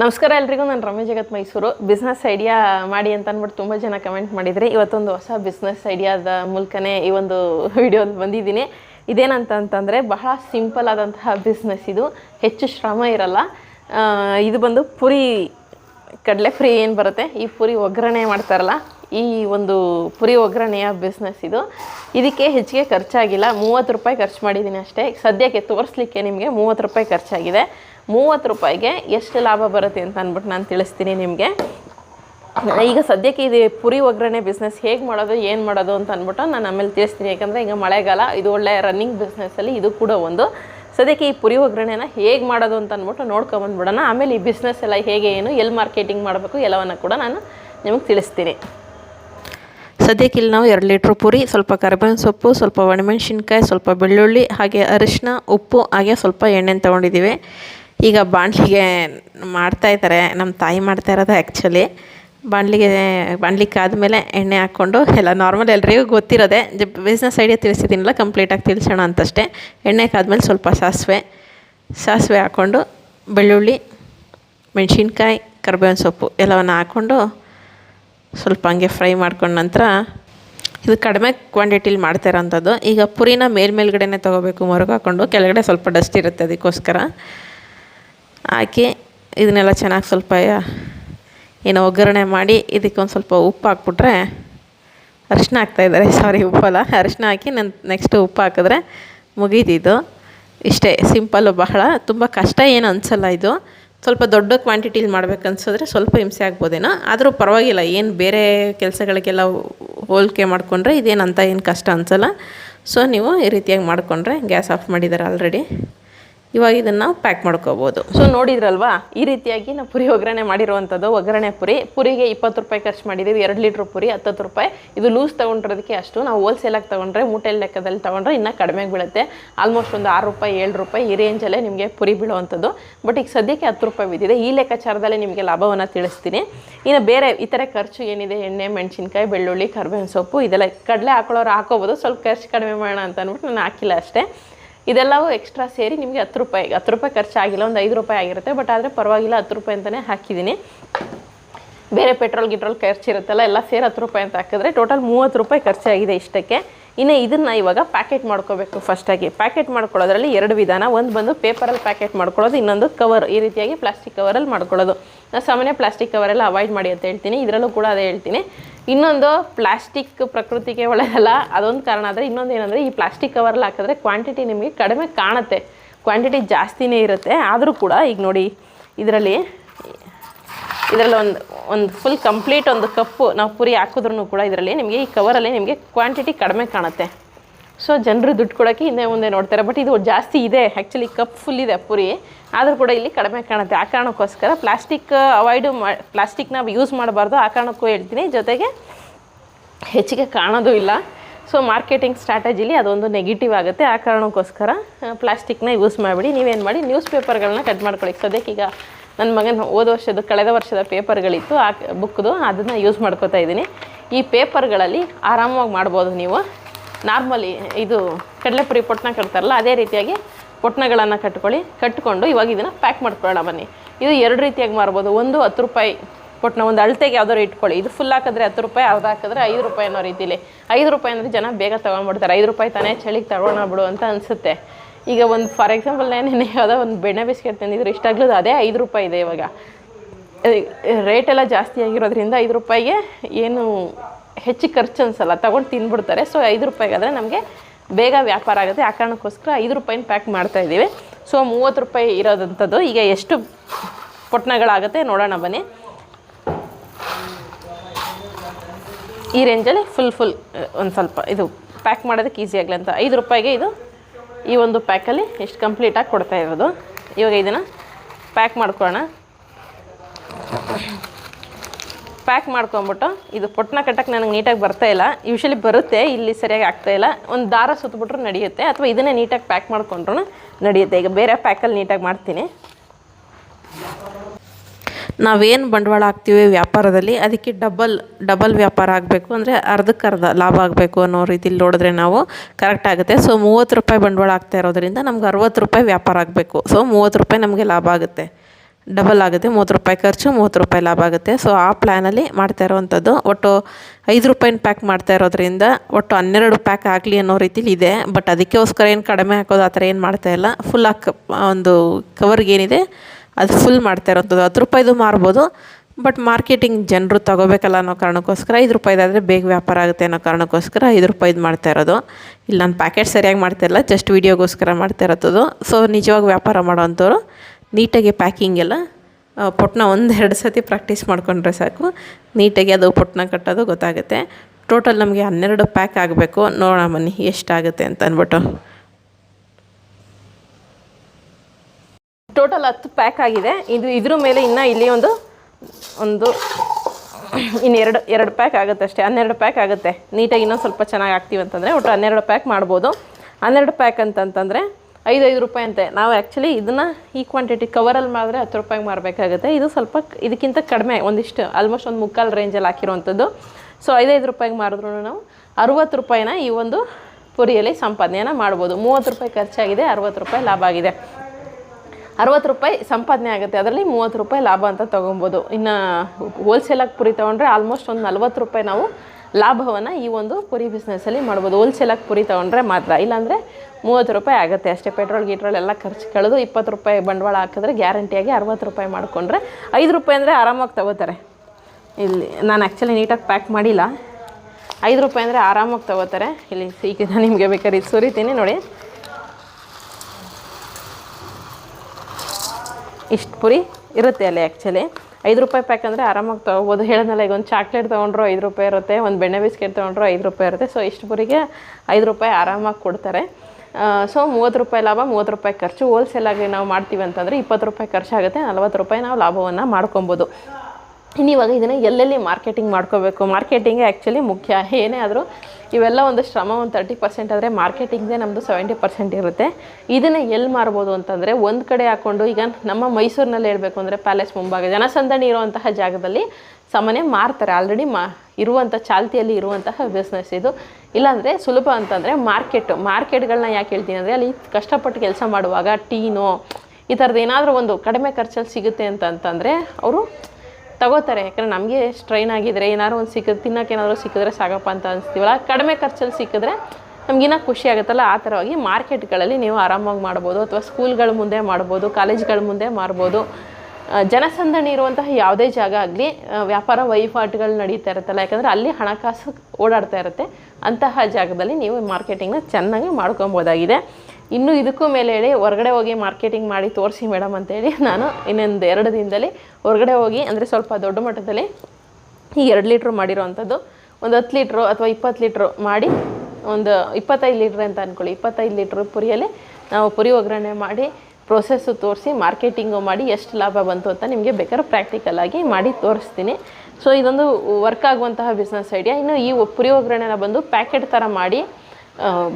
ನಮಸ್ಕಾರ ಎಲ್ರಿಗೂ, ನಾನು ರಮೇಶ್ ಜಗತ್ ಮೈಸೂರು. ಬಿಸ್ನೆಸ್ ಐಡಿಯಾ ಮಾಡಿ ಅಂತ ಅಂದ್ಬಿಟ್ಟು ತುಂಬ ಜನ ಕಮೆಂಟ್ ಮಾಡಿದರೆ ಇವತ್ತೊಂದು ಹೊಸ ಬಿಸ್ನೆಸ್ ಐಡಿಯಾದ ಮೂಲಕನೇ ಈ ಒಂದು ವಿಡಿಯೋದಲ್ಲಿ ಬಂದಿದ್ದೀನಿ. ಇದೇನಂತ ಅಂತಂದರೆ, ಬಹಳ ಸಿಂಪಲ್ ಆದಂತಹ ಬಿಸ್ನೆಸ್ ಇದು. ಹೆಚ್ಚು ಶ್ರಮ ಇರಲ್ಲ. ಇದು ಬಂದು ಪುರಿ ಕಡಲೆ ಪುರಿ ಏನು ಬರುತ್ತೆ? ಈ ಪುರಿ ಒಗ್ಗರಣೆ ಮಾಡ್ತಾರಲ್ಲ, ಈ ಒಂದು ಪುರಿ ಒಗ್ಗರಣೆಯ ಬಿಸ್ನೆಸ್ ಇದು. ಇದಕ್ಕೆ ಹೆಚ್ಚಿಗೆ ಖರ್ಚಾಗಿಲ್ಲ. ಮೂವತ್ತು ರೂಪಾಯಿ ಖರ್ಚು ಮಾಡಿದ್ದೀನಿ ಅಷ್ಟೇ. ಸದ್ಯಕ್ಕೆ ತೋರಿಸ್ಲಿಕ್ಕೆ ನಿಮಗೆ ಮೂವತ್ತು ರೂಪಾಯಿ ಖರ್ಚಾಗಿದೆ. ಮೂವತ್ತು ರೂಪಾಯಿಗೆ ಎಷ್ಟು ಲಾಭ ಬರುತ್ತೆ ಅಂತ ಅಂದ್ಬಿಟ್ಟು ನಾನು ತಿಳಿಸ್ತೀನಿ ನಿಮಗೆ. ಈಗ ಸದ್ಯಕ್ಕೆ ಇದು ಪುರಿ ಒಗ್ಗರಣೆ ಬಿಸ್ನೆಸ್ ಹೇಗೆ ಮಾಡೋದು, ಏನು ಮಾಡೋದು ಅಂತ ಅಂದ್ಬಿಟ್ಟು ನಾನು ಆಮೇಲೆ ತಿಳಿಸ್ತೀನಿ. ಯಾಕಂದರೆ ಈಗ ಮಳೆಗಾಲ, ಇದು ಒಳ್ಳೆ ರನ್ನಿಂಗ್ ಬಿಸ್ನೆಸ್ಸಲ್ಲಿ ಇದು ಕೂಡ ಒಂದು. ಸದ್ಯಕ್ಕೆ ಈ ಪುರಿ ಒಗ್ಗರಣೆನ ಹೇಗೆ ಮಾಡೋದು ಅಂತ ಅಂದ್ಬಿಟ್ಟು ನೋಡ್ಕೊಂಬಂದ್ಬಿಡೋಣ ಆಮೇಲೆ ಈ ಬಿಸ್ನೆಸ್ ಎಲ್ಲ ಹೇಗೆ ಏನು, ಎಲ್ಲಿ ಮಾರ್ಕೆಟಿಂಗ್ ಮಾಡಬೇಕು ಎಲ್ಲವನ್ನು ಕೂಡ ನಾನು ನಿಮಗೆ ತಿಳಿಸ್ತೀನಿ. ಸದ್ಯಕ್ಕೆ ಇಲ್ಲಿ ನಾವು ಎರಡು ಲೀಟ್ರ್ ಪುರಿ, ಸ್ವಲ್ಪ ಕರಿಬೇವಿನ ಸೊಪ್ಪು, ಸ್ವಲ್ಪ ಒಣಮೆಣ್ಸಿನ್ಕಾಯಿ, ಸ್ವಲ್ಪ ಬೆಳ್ಳುಳ್ಳಿ, ಹಾಗೆ ಅರಿಶಿನ ಉಪ್ಪು, ಹಾಗೆ ಸ್ವಲ್ಪ ಎಣ್ಣೆನ ತೊಗೊಂಡಿದ್ದೀವಿ. ಈಗ ಬಾಣಲಿಗೆ ಮಾಡ್ತಾ ಇದ್ದಾರೆ. ನಮ್ಮ ತಾಯಿ ಮಾಡ್ತಾ ಇರೋದು ಆ್ಯಕ್ಚುಲಿ ಬಾಣಲಿಗೆ, ಬಾಣ್ಲಿ ಆದಮೇಲೆ ಎಣ್ಣೆ ಹಾಕ್ಕೊಂಡು ಎಲ್ಲ ನಾರ್ಮಲ್ ಎಲ್ಲರಿಗೂ ಗೊತ್ತಿರೋದೆ. ಬಿಸ್ನೆಸ್ ಐಡಿಯಾ ತಿಳಿಸಿದ್ದೀನಲ್ಲ ಕಂಪ್ಲೀಟಾಗಿ ತಿಳಿಸೋಣ ಅಂತಷ್ಟೇ. ಎಣ್ಣೆ ಕಾದ್ಮೇಲೆ ಸ್ವಲ್ಪ ಸಾಸಿವೆ ಸಾಸಿವೆ ಹಾಕ್ಕೊಂಡು ಬೆಳ್ಳುಳ್ಳಿ, ಮೆಣಸಿನ್ಕಾಯಿ, ಕರಿಬೇವಿನ ಸೊಪ್ಪು ಎಲ್ಲವನ್ನು ಹಾಕ್ಕೊಂಡು ಸ್ವಲ್ಪ ಹಂಗೆ ಫ್ರೈ ಮಾಡ್ಕೊಂಡ ನಂತರ ಇದು ಕಡಿಮೆ ಕ್ವಾಂಟಿಟಿಲಿ ಮಾಡ್ತಾ ಇರೋಂಥದ್ದು. ಈಗ ಪುರಿನ ಮೇಲ್ಮೇಲ್ಗಡೆನೆ ತೊಗೋಬೇಕು. ಮೊರಗಾಕೊಂಡು ಕೆಳಗಡೆ ಸ್ವಲ್ಪ ಡಸ್ಟ್ ಇರುತ್ತೆ ಅದಕ್ಕೋಸ್ಕರ. ಹಾಕಿ ಇದನ್ನೆಲ್ಲ ಚೆನ್ನಾಗಿ ಸ್ವಲ್ಪ ಏನೋ ಒಗ್ಗರಣೆ ಮಾಡಿ ಇದಕ್ಕೊಂದು ಸ್ವಲ್ಪ ಉಪ್ಪು ಹಾಕ್ಬಿಟ್ರೆ ಅರಿಶಿನ ಹಾಕ್ತಾಯಿದ್ದಾರೆ ಸಾರಿ ಉಪ್ಪಲ್ಲ. ಅರಿಶಿನ ಹಾಕಿ ನನ್ನ ನೆಕ್ಸ್ಟ್ ಉಪ್ಪು ಹಾಕಿದ್ರೆ ಮುಗೀತಿದ್ದು ಇಷ್ಟೇ ಸಿಂಪಲ್ಲು ಬಹಳ. ತುಂಬ ಕಷ್ಟ ಏನು ಅನಿಸಲ್ಲ ಇದು. ಸ್ವಲ್ಪ ದೊಡ್ಡ ಕ್ವಾಂಟಿಟಿಲಿ ಮಾಡ್ಬೇಕು ಅನ್ಸಿದ್ರೆ ಸ್ವಲ್ಪ ಹಿಂಸೆ ಆಗ್ಬೋದೇನೋ. ಆದರೂ ಪರವಾಗಿಲ್ಲ, ಏನು ಬೇರೆ ಕೆಲಸಗಳಿಗೆಲ್ಲ ಹೋಲಿಕೆ ಮಾಡಿಕೊಂಡ್ರೆ ಇದೇನಂತ ಏನು ಕಷ್ಟ ಅನಿಸಲ್ಲ. ಸೊ ನೀವು ಈ ರೀತಿಯಾಗಿ ಮಾಡಿಕೊಂಡ್ರೆ ಗ್ಯಾಸ್ ಆಫ್ ಮಾಡಿದ್ದಾರೆ ಆಲ್ರೆಡಿ ಇವಾಗ ಇದನ್ನು ಪ್ಯಾಕ್ ಮಾಡ್ಕೋಬೋದು. ಸೊ ನೋಡಿದ್ರಲ್ವಾ? ಈ ರೀತಿಯಾಗಿ ನಾವು ಪುರಿ ಒಗ್ಗರಣೆ ಮಾಡಿರುವಂಥದ್ದು ಒಗ್ಗರಣೆ ಪುರಿ. ಪುರಿಗೆ ಇಪ್ಪತ್ತು ರೂಪಾಯಿ ಖರ್ಚು ಮಾಡಿದ್ದೀವಿ ಎರಡು ಲೀಟ್ರ್ ಪುರಿ, ಹತ್ತತ್ತು ರೂಪಾಯಿ. ಇದು ಲೂಸ್ ತೊಗೊಂಡಿರೋದಕ್ಕೆ ಅಷ್ಟು. ನಾವು ಹೋಲ್ಸೇಲಾಗಿ ತೊಗೊಂಡ್ರೆ ಮೂಟೆ ಲೆಕ್ಕದಲ್ಲಿ ತೊಗೊಂಡ್ರೆ ಇನ್ನೂ ಕಡಿಮೆಗೆ ಬೀಳುತ್ತೆ. ಆಲ್ಮೋಸ್ಟ್ ಒಂದು ಆರು ರೂಪಾಯಿ, ಏಳು ರೂಪಾಯಿ ಈ ರೇಂಜಲ್ಲೇ ನಿಮಗೆ ಪುರಿ ಬೀಳುವಂಥದ್ದು ಬಟ್ ಈಗ ಸದ್ಯಕ್ಕೆ ಹತ್ತು ರೂಪಾಯಿ ಬಿದ್ದಿದೆ. ಈ ಲೆಕ್ಕಾಚಾರದಲ್ಲೇ ನಿಮಗೆ ಲಾಭವನ್ನು ತಿಳಿಸ್ತೀನಿ. ಇನ್ನು ಬೇರೆ ಇತರೆ ಖರ್ಚು ಏನಿದೆ? ಎಣ್ಣೆ, ಮೆಣಸಿನ್ಕಾಯಿ, ಬೆಳ್ಳುಳ್ಳಿ, ಕರ್ಬೇವಿನ ಸೊಪ್ಪು, ಇದೆಲ್ಲ ಕಡಲೆ ಹಾಕೊಳ್ಳೋರು ಹಾಕೋಬೋದು. ಸ್ವಲ್ಪ ಖರ್ಚು ಕಡಿಮೆ ಮಾಡೋಣ ಅಂತ ಅಂದ್ಬಿಟ್ಟು ನಾನು ಹಾಕಿಲ್ಲ ಅಷ್ಟೇ. ಇದೆಲ್ಲವೂ ಎಕ್ಸ್ಟ್ರಾ ಸೇರಿ ನಿಮಗೆ ಹತ್ತು ರೂಪಾಯಿ ಹತ್ತು ರೂಪಾಯಿ ಖರ್ಚಾಗಿಲ್ಲ, ಒಂದು ಐದು ರೂಪಾಯಿ ಆಗಿರುತ್ತೆ. ಬಟ್ ಆದರೆ ಪರವಾಗಿಲ್ಲ, ಹತ್ತು ರೂಪಾಯಿ ಅಂತಲೇ ಹಾಕಿದ್ದೀನಿ. ಬೇರೆ ಪೆಟ್ರೋಲ್ ಗಿಟ್ರೋಲ್ ಖರ್ಚಿರುತ್ತಲ್ಲ ಎಲ್ಲ ಸೇರಿ ಹತ್ತು ರೂಪಾಯಿ ಅಂತ ಹಾಕಿದ್ರೆ ಟೋಟಲ್ ಮೂವತ್ತು ರೂಪಾಯಿ ಖರ್ಚಾಗಿದೆ ಇಷ್ಟಕ್ಕೆ. ಇನ್ನು ಇದನ್ನು ಇವಾಗ ಪ್ಯಾಕೆಟ್ ಮಾಡ್ಕೋಬೇಕು ಫಸ್ಟಾಗಿ ಪ್ಯಾಕೆಟ್ ಮಾಡ್ಕೊಳ್ಳೋದ್ರಲ್ಲಿ ಎರಡು ವಿಧಾನ. ಒಂದು ಬಂದು ಪೇಪರಲ್ಲಿ ಪ್ಯಾಕೆಟ್ ಮಾಡ್ಕೊಳ್ಳೋದು, ಇನ್ನೊಂದು ಕವರ್ ಈ ರೀತಿಯಾಗಿ ಪ್ಲಾಸ್ಟಿಕ್ ಕವರಲ್ಲಿ ಮಾಡ್ಕೊಳ್ಳೋದು. ನಾನು ಸಾಮಾನ್ಯ ಪ್ಲಾಸ್ಟಿಕ್ ಕವರೆಲ್ಲ ಅವಾಯ್ಡ್ ಮಾಡಿ ಅಂತ ಹೇಳ್ತೀನಿ. ಇದರಲ್ಲೂ ಕೂಡ ಅದೇ ಹೇಳ್ತೀನಿ. ಇನ್ನೊಂದು ಪ್ಲಾಸ್ಟಿಕ್ ಪ್ರಕೃತಿಗೆ ಒಳ್ಳೆಯದಲ್ಲ ಅದೊಂದು ಕಾರಣ. ಆದರೆ ಇನ್ನೊಂದು ಏನಂದರೆ, ಈ ಪ್ಲಾಸ್ಟಿಕ್ ಕವರಲ್ಲಿ ಹಾಕಿದ್ರೆ ಕ್ವಾಂಟಿಟಿ ನಿಮಗೆ ಕಡಿಮೆ ಕಾಣುತ್ತೆ. ಕ್ವಾಂಟಿಟಿ ಜಾಸ್ತಿನೇ ಇರುತ್ತೆ. ಆದರೂ ಕೂಡ ಈಗ ನೋಡಿ, ಇದರಲ್ಲಿ ಇದರಲ್ಲಿ ಒಂದು ಒಂದು ಫುಲ್ ಕಂಪ್ಲೀಟ್ ಒಂದು ಕಪ್ಪು ನಾವು ಪುರಿ ಹಾಕಿದ್ರೂ ಕೂಡ ಇದರಲ್ಲಿ ನಿಮಗೆ ಈ ಕವರಲ್ಲಿ ನಿಮಗೆ ಕ್ವಾಂಟಿಟಿ ಕಡಿಮೆ ಕಾಣುತ್ತೆ. ಸೊ ಜನರು ದುಡ್ಡು ಕೊಡೋಕ್ಕೆ ಹಿಂದೆ ಮುಂದೆ ನೋಡ್ತಾರೆ. ಬಟ್ ಇದು ಜಾಸ್ತಿ ಇದೆ. ಆ್ಯಕ್ಚುಲಿ ಕಪ್ ಫುಲ್ ಇದೆ ಪುರಿ. ಆದರೂ ಕೂಡ ಇಲ್ಲಿ ಕಡಿಮೆ ಕಾಣುತ್ತೆ. ಆ ಕಾರಣಕ್ಕೋಸ್ಕರ ಪ್ಲಾಸ್ಟಿಕ್ ಅವಾಯ್ಡು ಮಾ ಪ್ಲಾಸ್ಟಿಕ್ನ ಯೂಸ್ ಮಾಡಬಾರ್ದು. ಆ ಕಾರಣಕ್ಕೂ ಹೇಳ್ತೀನಿ. ಜೊತೆಗೆ ಹೆಚ್ಚಿಗೆ ಕಾಣೋದು ಇಲ್ಲ. ಸೊ ಮಾರ್ಕೆಟಿಂಗ್ ಸ್ಟ್ರಾಟಜಿಲಿ ಅದೊಂದು ನೆಗೆಟಿವ್ ಆಗುತ್ತೆ. ಆ ಕಾರಣಕ್ಕೋಸ್ಕರ ಪ್ಲಾಸ್ಟಿಕ್ನ ಯೂಸ್ ಮಾಡಿಬಿಡಿ. ನೀವೇನು ಮಾಡಿ ನ್ಯೂಸ್ ಪೇಪರ್ಗಳನ್ನ ಕಟ್ ಮಾಡ್ಕೊಳ್ಳಿ. ಸದ್ಯಕ್ಕೆ ಈಗ ನನ್ನ ಮಗನ ಹೋದ ವರ್ಷದ ಕಳೆದ ವರ್ಷದ ಪೇಪರ್ಗಳಿತ್ತು ಆ ಬುಕ್ದು ಅದನ್ನು ಯೂಸ್ ಮಾಡ್ಕೋತಾ ಇದ್ದೀನಿ. ಈ ಪೇಪರ್ಗಳಲ್ಲಿ ಆರಾಮವಾಗಿ ಮಾಡ್ಬೋದು ನೀವು. ನಾರ್ಮಲಿ ಇದು ಕಡಲೆಪುರಿ ಪೊಟ್ನ ಕಟ್ತಾರಲ್ಲ ಅದೇ ರೀತಿಯಾಗಿ ಪೊಟ್ಟಣಗಳನ್ನು ಕಟ್ಕೊಳ್ಳಿ, ಕಟ್ಕೊಂಡು ಇವಾಗ ಇದನ್ನು ಪ್ಯಾಕ್ ಮಾಡ್ಕೊಳ್ಳೋಣ ಬನ್ನಿ. ಇದು ಎರಡು ರೀತಿಯಾಗಿ ಮಾರ್ಬೋದು. ಒಂದು ಹತ್ತು ರೂಪಾಯಿ ಪೊಟ್ಟಣ ಒಂದು ಅಳತೆಗೆ ಯಾವ್ದಾದ್ರು ಇಟ್ಕೊಳ್ಳಿ. ಇದು ಫುಲ್ ಹಾಕಿದ್ರೆ ಹತ್ತು ರೂಪಾಯಿ, ಅರ್ಧ ಹಾಕಿದ್ರೆ ಐದು ರೂಪಾಯಿ ಅನ್ನೋ ರೀತಿಲಿ. ಐದು ರೂಪಾಯಿ ಅಂದರೆ ಜನ ಬೇಗ ತೊಗೊಂಡ್ಬಿಡ್ತಾರೆ. ಐದು ರೂಪಾಯಿ ತಾನೇ ಚಳಿಗೆ ತಗೊಳ್ಳೋಣ ಬಿಡು ಅಂತ ಅನಿಸುತ್ತೆ. ಈಗ ಒಂದು ಫಾರ್ ಎಕ್ಸಾಂಪಲ್ ನಾನು ಯಾವುದೋ ಒಂದು ಬೆಣ್ಣೆ ಬಿಸ್ಕೆಟ್ ತಂದಿದ್ರು. ಇಷ್ಟಾಗ್ಲದು ಅದೇ ಐದು ರೂಪಾಯಿ ಇದೆ ಇವಾಗ. ರೇಟ್ ಎಲ್ಲ ಜಾಸ್ತಿ ಆಗಿರೋದ್ರಿಂದ ಐದು ರೂಪಾಯಿಗೆ ಏನು ಹೆಚ್ಚು ಖರ್ಚು ಅನ್ಸಲ್ಲ, ತಗೊಂಡು ತಿಂದ್ಬಿಡ್ತಾರೆ ಸೊ ಐದು ರೂಪಾಯಿಗಾದರೆ ನಮಗೆ ಬೇಗ ವ್ಯಾಪಾರ ಆಗುತ್ತೆ. ಆ ಕಾರಣಕ್ಕೋಸ್ಕರ ಐದು ರೂಪಾಯಿನ ಪ್ಯಾಕ್ ಮಾಡ್ತಾ ಇದ್ದೀವಿ. ಸೊ ಮೂವತ್ತು ರೂಪಾಯಿ ಇರೋದಂಥದ್ದು. ಈಗ ಎಷ್ಟು ಪೊಟ್ಟಣಗಳಾಗುತ್ತೆ ನೋಡೋಣ ಬನ್ನಿ. ಈ ರೇಂಜಲ್ಲಿ ಫುಲ್ ಫುಲ್ ಒಂದು ಸ್ವಲ್ಪ ಇದು ಪ್ಯಾಕ್ ಮಾಡೋದಕ್ಕೆ ಈಸಿ ಆಗಲಿ ಅಂತ. ಐದು ರೂಪಾಯಿಗೆ ಇದು ಈ ಒಂದು ಪ್ಯಾಕಲ್ಲಿ ಎಷ್ಟು ಕಂಪ್ಲೀಟಾಗಿ ಕೊಡ್ತಾ ಇರೋದು. ಇವಾಗ ಇದನ್ನು ಪ್ಯಾಕ್ ಮಾಡ್ಕೊಳ್ಳೋಣ. ಪ್ಯಾಕ್ ಮಾಡ್ಕೊಂಬಿಟ್ಟು ಇದು ಪೊಟ್ನ ಕಟ್ಟಕ್ಕೆ ನನಗೆ ನೀಟಾಗಿ ಬರ್ತಾ ಇಲ್ಲ. ಯೂಶಲಿ ಬರುತ್ತೆ, ಇಲ್ಲಿ ಸರಿಯಾಗಿ ಆಗ್ತಾ ಇಲ್ಲ. ಒಂದು ದಾರ ಸುತ್ತಬಿಟ್ರು ನಡೆಯುತ್ತೆ. ಅಥವಾ ಇದನ್ನೇ ನೀಟಾಗಿ ಪ್ಯಾಕ್ ಮಾಡಿಕೊಂಡ್ರೂ ನಡೆಯುತ್ತೆ. ಈಗ ಬೇರೆ ಪ್ಯಾಕಲ್ಲಿ ನೀಟಾಗಿ ಮಾಡ್ತೀನಿ. ನಾವೇನು ಬಂಡವಾಳ ಹಾಕ್ತೀವಿ ವ್ಯಾಪಾರದಲ್ಲಿ, ಅದಕ್ಕೆ ಡಬಲ್ ಡಬಲ್ ವ್ಯಾಪಾರ ಆಗಬೇಕು. ಅಂದರೆ ಅರ್ಧಕ್ಕೆ ಅರ್ಧ ಲಾಭ ಆಗಬೇಕು ಅನ್ನೋ ರೀತಿಲಿ ನೋಡಿದ್ರೆ ನಾವು ಕರೆಕ್ಟ್ ಆಗುತ್ತೆ. ಸೊ ಮೂವತ್ತು ರೂಪಾಯಿ ಬಂಡವಾಳ ಆಗ್ತಾ ಇರೋದ್ರಿಂದ ನಮ್ಗೆ ಅರವತ್ತು ರೂಪಾಯಿ ವ್ಯಾಪಾರ ಆಗಬೇಕು. ಸೊ ಮೂವತ್ತು ರೂಪಾಯಿ ನಮಗೆ ಲಾಭ ಆಗುತ್ತೆ. ಡಬಲ್ ಆಗುತ್ತೆ, ಮೂವತ್ತು ರೂಪಾಯಿ ಖರ್ಚು, ಮೂವತ್ತು ರೂಪಾಯಿ ಲಾಭ ಆಗುತ್ತೆ. ಸೊ ಆ ಪ್ಲ್ಯಾನಲ್ಲಿ ಮಾಡ್ತಾ ಇರೋವಂಥದ್ದು. ಒಟ್ಟು ಐದು ರೂಪಾಯಿನ ಪ್ಯಾಕ್ ಮಾಡ್ತಾ ಇರೋದ್ರಿಂದ ಒಟ್ಟು ಹನ್ನೆರಡು ಪ್ಯಾಕ್ ಆಗಲಿ ಅನ್ನೋ ರೀತಿಲಿ ಇದೆ. ಬಟ್ ಅದಕ್ಕೋಸ್ಕರ ಏನು ಕಡಿಮೆ ಹಾಕೋದು, ಆ ಥರ ಏನು ಮಾಡ್ತಾ ಇಲ್ಲ. ಫುಲ್ ಆ ಒಂದು ಕವರ್ಗೆ ಏನಿದೆ, ಅದು ಫುಲ್ ಮಾಡ್ತಾ ಇರೋಂಥದ್ದು ಹತ್ತು ರೂಪಾಯಿದು ಮಾರ್ಬೋದು. ಬಟ್ ಮಾರ್ಕೆಟಿಂಗ್ ಜನರು ತಗೋಬೇಕಲ್ಲ ಅನ್ನೋ ಕಾರಣಕ್ಕೋಸ್ಕರ, ಐದು ರೂಪಾಯಿದಾದರೆ ಬೇಗ ವ್ಯಾಪಾರ ಆಗುತ್ತೆ ಅನ್ನೋ ಕಾರಣಕ್ಕೋಸ್ಕರ ಐದು ರೂಪಾಯಿದು ಮಾಡ್ತಾ ಇರೋದು. ಇಲ್ಲಿ ನಾನು ಪ್ಯಾಕೆಟ್ ಸರಿಯಾಗಿ ಮಾಡ್ತಾ ಇಲ್ಲ ಜಸ್ಟ್ ವೀಡಿಯೋಗೋಸ್ಕರ ಮಾಡ್ತಾ ಇರೋದು. ಸೊ ನಿಜವಾಗಿ ವ್ಯಾಪಾರ ಮಾಡೋವಂಥವ್ರು ನೀಟಾಗಿ ಪ್ಯಾಕಿಂಗ್ ಎಲ್ಲ ಪೊಟ್ನ ಒಂದು ಎರಡು ಸತಿ ಪ್ರಾಕ್ಟೀಸ್ ಮಾಡಿಕೊಂಡ್ರೆ ಸಾಕು. ನೀಟಾಗಿ ಅದು ಪೊಟ್ನ ಕಟ್ಟೋದು ಗೊತ್ತಾಗುತ್ತೆ. ಟೋಟಲ್ ನಮಗೆ ಹನ್ನೆರಡು ಪ್ಯಾಕ್ ಆಗಬೇಕು. ನೋಡೋಣ ಬನ್ನಿ ಎಷ್ಟಾಗುತ್ತೆ ಅಂತ ಅಂದ್ಬಿಟ್ಟು. ಟೋಟಲ್ ಹತ್ತು ಪ್ಯಾಕ್ ಆಗಿದೆ. ಇದು ಇದ್ರ ಮೇಲೆ ಇನ್ನೂ ಇಲ್ಲಿ ಒಂದು ಒಂದು ಇನ್ನೆರಡು, ಎರಡು ಎರಡು ಪ್ಯಾಕ್ ಆಗುತ್ತೆ ಅಷ್ಟೇ. ಹನ್ನೆರಡು ಪ್ಯಾಕ್ ಆಗುತ್ತೆ. ನೀಟಾಗಿ ಇನ್ನೊಂದು ಸ್ವಲ್ಪ ಚೆನ್ನಾಗಿ ಆಗ್ತೀವಿ ಅಂತಂದರೆ ಒಟ್ಟು ಹನ್ನೆರಡು ಪ್ಯಾಕ್ ಮಾಡ್ಬೋದು. ಹನ್ನೆರಡು ಪ್ಯಾಕ್ ಅಂತಂತಂದರೆ ಐದು ಐದು ರೂಪಾಯಿ ಅಂತೆ. ನಾವು ಆ್ಯಕ್ಚುಲಿ ಇದನ್ನು ಈ ಕ್ವಾಂಟಿಟಿ ಕವರಲ್ಲಿ ಮಾಡಿದ್ರೆ ಹತ್ತು ರೂಪಾಯಿಗೆ ಮಾರಬೇಕಾಗುತ್ತೆ. ಇದು ಸ್ವಲ್ಪ ಇದಕ್ಕಿಂತ ಕಡಿಮೆ, ಒಂದಿಷ್ಟು ಆಲ್ಮೋಸ್ಟ್ ಒಂದು ಮುಕ್ಕಾಲು ರೇಂಜಲ್ಲಿ ಹಾಕಿರುವಂಥದ್ದು ಸೊ ಐದೈದು ರೂಪಾಯಿಗೆ ಮಾರಿದ್ರು ನಾವು ಅರುವತ್ತು ರೂಪಾಯಿನ ಈ ಒಂದು ಪುರಿಯಲ್ಲಿ ಸಂಪಾದನೆಯನ್ನು ಮಾಡ್ಬೋದು. ಮೂವತ್ತು ರೂಪಾಯಿ ಖರ್ಚಾಗಿದೆ, ಅರುವತ್ತು ರೂಪಾಯಿ ಲಾಭ ಆಗಿದೆ. ಅರವತ್ತು ರೂಪಾಯಿ ಸಂಪಾದನೆ ಆಗುತ್ತೆ. ಅದರಲ್ಲಿ ಮೂವತ್ತು ರೂಪಾಯಿ ಲಾಭ ಅಂತ ತೊಗೊಬೋದು. ಇನ್ನು ಹೋಲ್ಸೇಲಾಗಿ ಪುರಿ ತೊಗೊಂಡ್ರೆ ಆಲ್ಮೋಸ್ಟ್ ಒಂದು ನಲ್ವತ್ತು ರೂಪಾಯಿ ನಾವು ಲಾಭವನ್ನು ಈ ಒಂದು ಪುರಿ ಬಿಸ್ನೆಸ್ಸಲ್ಲಿ ಮಾಡ್ಬೋದು. ಹೋಲ್ಸೇಲಾಗಿ ಪುರಿ ತೊಗೊಂಡ್ರೆ ಮಾತ್ರ. ಇಲ್ಲಾಂದರೆ ಮೂವತ್ತು ರೂಪಾಯಿ ಆಗುತ್ತೆ ಅಷ್ಟೇ ಪೆಟ್ರೋಲ್, ಗೀಟ್ರೋಲ್ ಎಲ್ಲ ಖರ್ಚು ಕಳೆದು ಇಪ್ಪತ್ತು ರೂಪಾಯಿ ಬಂಡವಾಳ ಹಾಕಿದ್ರೆ ಗ್ಯಾರಂಟಿಯಾಗಿ ಅರವತ್ತು ರೂಪಾಯಿ ಮಾಡಿಕೊಂಡ್ರೆ ಐದು ರೂಪಾಯಿ ಅಂದರೆ ಆರಾಮಾಗಿ ತಗೋತಾರೆ. ಇಲ್ಲಿ ನಾನು ಆ್ಯಕ್ಚುಲಿ ನೀಟಾಗಿ ಪ್ಯಾಕ್ ಮಾಡಿಲ್ಲ. ಐದು ರೂಪಾಯಿ ಅಂದರೆ ಆರಾಮಾಗಿ ತಗೋತಾರೆ. ಇಲ್ಲಿ ಈಗ ನಾನು ನಿಮಗೆ ಬೇಕಾದ್ರೆ ಇದು ಸುರಿತೀನಿ ನೋಡಿ. ಇಷ್ಟು ಪುರಿ ಇರುತ್ತೆ ಅಲ್ಲಿ ಆ್ಯಕ್ಚುಲಿ ಐದು ರೂಪಾಯಿ ಪ್ಯಾಕ್ ಅಂದರೆ ಆರಾಮಾಗಿ ತೊಗೋಬೋದು. ಹೇಳಿದ್ನಲ್ಲ, ಈಗ ಒಂದು ಚಾಕ್ಲೇಟ್ ತೊಗೊಂಡ್ರು ಐದು ರೂಪಾಯಿ ಇರುತ್ತೆ, ಒಂದು ಬೆಣ್ಣೆ ಬಿಸ್ಕೆಟ್ ತೊಗೊಂಡ್ರು ಐದು ರೂಪಾಯಿ ಇರುತ್ತೆ. ಸೊ ಇಷ್ಟು ಪುರಿಗೆ ಐದು ರೂಪಾಯಿ ಆರಾಮಾಗಿ ಕೊಡ್ತಾರೆ. ಸೊ ಮೂವತ್ತು ರೂಪಾಯಿ ಲಾಭ, ಮೂವತ್ತು ರೂಪಾಯಿ ಖರ್ಚು. ಹೋಲ್ಸೇಲಾಗಿ ನಾವು ಮಾಡ್ತೀವಿ ಅಂತಂದರೆ ಇಪ್ಪತ್ತು ರೂಪಾಯಿ ಖರ್ಚಾಗುತ್ತೆ, ನಲ್ವತ್ತು ರೂಪಾಯಿ ನಾವು ಲಾಭವನ್ನು ಮಾಡ್ಕೊಬೋದು. ಇನ್ನು ಇವಾಗ ಇದನ್ನು ಎಲ್ಲೆಲ್ಲಿ ಮಾರ್ಕೆಟಿಂಗ್ ಮಾಡ್ಕೋಬೇಕು? ಮಾರ್ಕೆಟಿಂಗೇ ಆ್ಯಕ್ಚುಲಿ ಮುಖ್ಯ. ಏನೇ ಆದರೂ ಇವೆಲ್ಲ ಒಂದು ಶ್ರಮ, ಒಂದು ತರ್ಟಿ ಪರ್ಸೆಂಟ್ ಆದರೆ ಮಾರ್ಕೆಟಿಂಗ್ದೇ ನಮ್ಮದು ಸೆವೆಂಟಿ ಪರ್ಸೆಂಟ್ ಇರುತ್ತೆ. ಇದನ್ನು ಎಲ್ಲಿ ಮಾರ್ಬೋದು ಅಂತಂದರೆ ಒಂದು ಕಡೆ ಹಾಕ್ಕೊಂಡು ಈಗ ನಮ್ಮ ಮೈಸೂರಿನಲ್ಲಿ ಹೇಳಬೇಕು ಅಂದರೆ ಪ್ಯಾಲೇಸ್ ಮುಂಭಾಗ. ಜನಸಂದಣಿ ಇರುವಂತಹ ಜಾಗದಲ್ಲಿ ಸಾಮಾನ್ಯ ಮಾರ್ತಾರೆ. ಆಲ್ರೆಡಿ ಮಾ ಇರುವಂಥ ಚಾಲ್ತಿಯಲ್ಲಿ ಇರುವಂತಹ ಬಿಸ್ನೆಸ್ ಇದು. ಇಲ್ಲಾಂದರೆ ಸುಲಭ ಅಂತಂದರೆ ಮಾರ್ಕೆಟು ಮಾರ್ಕೆಟ್ಗಳನ್ನ ಯಾಕೆ ಹೇಳ್ತೀನಿ ಅಂದರೆ ಅಲ್ಲಿ ಕಷ್ಟಪಟ್ಟು ಕೆಲಸ ಮಾಡುವಾಗ ಟೀನೋ ಈ ಥರದ್ದು ಏನಾದರೂ ಒಂದು ಕಡಿಮೆ ಖರ್ಚಲ್ಲಿ ಸಿಗುತ್ತೆ ಅಂತ ಅಂತಂದರೆ ಅವರು ತಗೋತಾರೆ. ಯಾಕಂದರೆ ನಮಗೆ ಸ್ಟ್ರೈನ್ ಆಗಿದ್ರೆ ಏನಾದ್ರು ಒಂದು ಸಿಕ್ಕ ತಿನ್ನೋಕೆ ಏನಾದರೂ ಸಿಕ್ಕಿದ್ರೆ ಸಾಕಪ್ಪ ಅಂತ ಅನಿಸ್ತೀವಲ್ಲ, ಕಡಿಮೆ ಖರ್ಚಲ್ಲಿ ಸಿಕ್ಕಿದ್ರೆ ನಮಗಿನ್ನ ಖುಷಿ ಆಗುತ್ತಲ್ಲ, ಆ ಥರವಾಗಿ ಮಾರ್ಕೆಟ್ಗಳಲ್ಲಿ ನೀವು ಆರಾಮಾಗಿ ಮಾಡ್ಬೋದು, ಅಥವಾ ಸ್ಕೂಲ್ಗಳ ಮುಂದೆ ಮಾಡ್ಬೋದು, ಕಾಲೇಜ್ಗಳ ಮುಂದೆ ಮಾರ್ಬೋದು ಜನಸಂದಣಿ ಇರುವಂತಹ ಯಾವುದೇ ಜಾಗ ಆಗಲಿ ವ್ಯಾಪಾರ ವಹಿವಾಟುಗಳು ನಡೀತಾ ಇರುತ್ತಲ್ಲ, ಯಾಕಂದರೆ ಅಲ್ಲಿ ಹಣಕಾಸು ಓಡಾಡ್ತಾ ಇರುತ್ತೆ. ಅಂತಹ ಜಾಗದಲ್ಲಿ ನೀವು ಮಾರ್ಕೆಟಿಂಗ್ನ ಚೆನ್ನಾಗಿ ಮಾಡ್ಕೊಬೋದಾಗಿದೆ. ಇನ್ನು ಇದಕ್ಕೂ ಮೇಲೆ ಹೇಳಿ ಹೊರಗಡೆ ಹೋಗಿ ಮಾರ್ಕೆಟಿಂಗ್ ಮಾಡಿ ತೋರಿಸಿ ಮೇಡಮ್ ಅಂತೇಳಿ ನಾನು ಇನ್ನೊಂದು ಎರಡು ದಿನದಲ್ಲಿ ಹೊರಗಡೆ ಹೋಗಿ, ಅಂದರೆ ಸ್ವಲ್ಪ ದೊಡ್ಡ ಮಟ್ಟದಲ್ಲಿ ಈ ಎರಡು ಲೀಟ್ರ್ ಮಾಡಿರೋವಂಥದ್ದು. ಒಂದು ಹತ್ತು ಲೀಟ್ರು ಅಥವಾ ಇಪ್ಪತ್ತು ಲೀಟ್ರು ಮಾಡಿ ಒಂದು ಇಪ್ಪತ್ತೈದು ಲೀಟ್ರ್ ಅಂತ ಅಂದ್ಕೊಳ್ಳಿ ಇಪ್ಪತ್ತೈದು ಲೀಟ್ರ್ ಪುರಿಯಲ್ಲಿ ನಾವು ಪುರಿ ಒಗ್ಗರಣೆ ಮಾಡಿ ಪ್ರೊಸೆಸ್ಸು ತೋರಿಸಿ ಮಾರ್ಕೆಟಿಂಗು ಮಾಡಿ ಎಷ್ಟು ಲಾಭ ಬಂತು ಅಂತ ನಿಮಗೆ ಬೇಕಾದ್ರೆ ಪ್ರಾಕ್ಟಿಕಲಾಗಿ ಮಾಡಿ ತೋರಿಸ್ತೀನಿ. ಸೊ ಇದೊಂದು ವರ್ಕ್ ಆಗುವಂತಹ ಬಿಸ್ನೆಸ್ ಐಡಿಯಾ ಇನ್ನು ಈ ಪುರಿ ಒಗ್ಗರಣೆನ ಬಂದು ಪ್ಯಾಕೆಟ್ ಥರ ಮಾಡಿ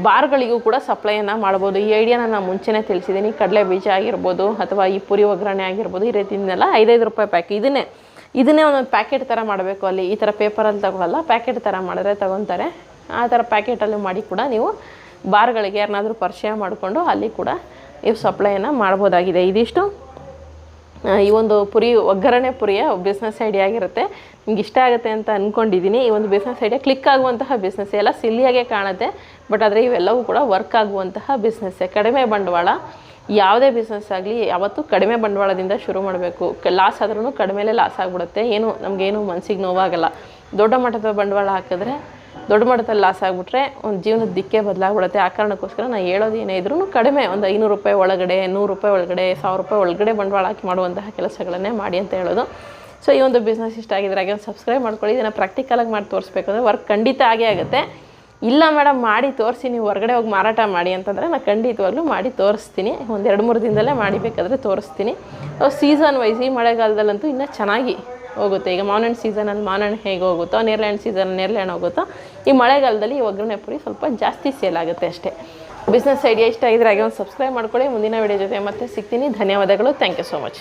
ಬಾರ್ಗಳಿಗೂ ಕೂಡ ಸಪ್ಲೈಯನ್ನು ಮಾಡ್ಬೋದು. ಈ ಐಡಿಯಾನ ನಾನು ಮುಂಚೆನೇ ತಿಳಿಸಿದ್ದೀನಿ ಕಡಲೆ ಬೀಜ ಆಗಿರ್ಬೋದು ಅಥವಾ ಈ ಪುರಿ ಒಗ್ಗರಣೆ ಆಗಿರ್ಬೋದು, ಈ ರೀತಿಯಿಂದೆಲ್ಲ ಐದೈದು ರೂಪಾಯಿ ಪ್ಯಾಕ್ ಇದನ್ನೇ ಇದನ್ನೇ ಒಂದೊಂದು ಪ್ಯಾಕೆಟ್ ಥರ ಮಾಡಬೇಕು ಅಲ್ಲಿ. ಈ ಥರ ಪೇಪರಲ್ಲಿ ತಗೊಳ್ಳಲ್ಲ ಪ್ಯಾಕೆಟ್ ಥರ ಮಾಡಿದ್ರೆ ತಗೊತಾರೆ. ಆ ಥರ ಪ್ಯಾಕೆಟಲ್ಲಿ ಮಾಡಿ ಕೂಡ ನೀವು ಬಾರ್ಗಳಿಗೆ ಯಾರನ್ನಾದರೂ ಪರಿಚಯ ಮಾಡಿಕೊಂಡು ಅಲ್ಲಿ ಕೂಡ ನೀವು ಸಪ್ಲೈಯನ್ನು ಮಾಡ್ಬೋದಾಗಿದೆ. ಇದಿಷ್ಟು. ಈ ಒಂದು ಪುರಿ, ಒಗ್ಗರಣೆ ಪುರಿಯ ಬಿಸ್ನೆಸ್ ಐಡಿಯಾ ಆಗಿರುತ್ತೆ. ನಿಮ್ಗೆ ಇಷ್ಟ ಆಗುತ್ತೆ ಅಂತ ಅಂದ್ಕೊಂಡಿದ್ದೀನಿ ಈ ಒಂದು ಬಿಸ್ನೆಸ್ ಐಡಿಯಾ ಕ್ಲಿಕ್ ಆಗುವಂತಹ ಬಿಸ್ನೆಸ್ ಎಲ್ಲ ಸಿಲ್ಲಿಯಾಗೆ ಕಾಣುತ್ತೆ. ಬಟ್ ಆದರೆ ಇವೆಲ್ಲವೂ ಕೂಡ ವರ್ಕ್ ಆಗುವಂತಹ ಬಿಸ್ನೆಸ್ಸೇ ಕಡಿಮೆ ಬಂಡವಾಳ, ಯಾವುದೇ ಬಿಸ್ನೆಸ್ ಆಗಲಿ ಯಾವತ್ತೂ ಕಡಿಮೆ ಬಂಡವಾಳದಿಂದ ಶುರು ಮಾಡಬೇಕು. ಲಾಸ್ ಆದ್ರೂ ಕಡಿಮೆಲೇ ಲಾಸ್ ಆಗಿಬಿಡುತ್ತೆ. ಏನು, ನಮಗೇನು ಮನಸ್ಸಿಗೆ ನೋವಾಗಲ್ಲ. ದೊಡ್ಡ ಮಟ್ಟದ ಬಂಡವಾಳ ಹಾಕಿದ್ರೆ ದೊಡ್ಡ ಮಟ್ಟದಲ್ಲಿ ಲಾಸ್ ಆಗಿಬಿಟ್ರೆ ಒಂದು ಜೀವನದ ದಿಕ್ಕೇ ಬದಲಾಗ್ಬಿಡುತ್ತೆ. ಆ ಕಾರಣಕ್ಕೋಸ್ಕರ ನಾನು ಹೇಳೋದು ಏನೇ ಇದ್ರೂ ಕಡಿಮೆ, ಒಂದು ಐನೂರು ರೂಪಾಯಿ ಒಳಗಡೆ, ನೂರು ರೂಪಾಯಿ ಒಳಗಡೆ, ಸಾವಿರ ರೂಪಾಯಿ ಒಳಗಡೆ ಬಂಡವಾಳ ಹಾಕಿ ಮಾಡುವಂತಹ ಕೆಲಸಗಳನ್ನೇ ಮಾಡಿ ಅಂತ ಹೇಳೋದು. ಸೊ ಈ ಒಂದು ಬಿಸ್ನೆಸ್ ಇಷ್ಟ ಆಗಿದ್ರೆ ಹಾಗೆ ಒಂದು ಸಬ್ಸ್ಕ್ರೈಬ್ ಮಾಡ್ಕೊಳ್ಳಿ. ಇದನ್ನು ಪ್ರಾಕ್ಟಿಕಲಾಗಿ ಮಾಡಿ ತೋರಿಸ್ಬೇಕು ಅಂದರೆ ವರ್ಕ್ ಖಂಡಿತ ಆಗೇ ಆಗುತ್ತೆ. ಇಲ್ಲ ಮೇಡಮ್ ಮಾಡಿ ತೋರಿಸಿ, ನೀವು ಹೊರಗಡೆ ಹೋಗಿ ಮಾರಾಟ ಮಾಡಿ ಅಂತಂದರೆ ನಾನು ಖಂಡಿತವಾಗ್ಲೂ ಮಾಡಿ ತೋರಿಸ್ತೀನಿ. ಒಂದು ಎರಡು ಮೂರು ದಿನದಲ್ಲೇ ಮಾಡಿ ಬೇಕಾದರೆ ತೋರಿಸ್ತೀನಿ. ಸೀಸನ್ ವೈಸ್ ಈ ಮಳೆಗಾಲದಲ್ಲಂತೂ ಇನ್ನೂ ಚೆನ್ನಾಗಿ ಹೋಗುತ್ತೆ. ಈಗ ಮಾವಿನ ಹಣ್ಣು ಸೀಸನಲ್ಲಿ ಮಾವಿನ ಹಣ್ಣು ಹೇಗೆ ಹೋಗುತ್ತೋ ನೇರಳೆ ಸೀಸನ್ ನೇರಳೆ ಹಣ್ಣು ಹೋಗುತ್ತೋ, ಈ ಮಳೆಗಾಲದಲ್ಲಿ ಈ ಒಗ್ಗರಣೆ ಪುಡಿ ಸ್ವಲ್ಪ ಜಾಸ್ತಿ ಸೇಲ್ ಆಗುತ್ತೆ ಅಷ್ಟೇ. ಬಿಸ್ನೆಸ್ ಐಡಿಯಾ ಇಷ್ಟ ಆಗಿದ್ರೆ ಹಾಗೆ ಒಂದು ಸಬ್ಸ್ಕ್ರೈಬ್ ಮಾಡ್ಕೊಳ್ಳಿ. ಮುಂದಿನ ವಿಡಿಯೋ ಜೊತೆ ಮತ್ತೆ ಸಿಗ್ತೀನಿ. ಧನ್ಯವಾದಗಳು. Thank you so much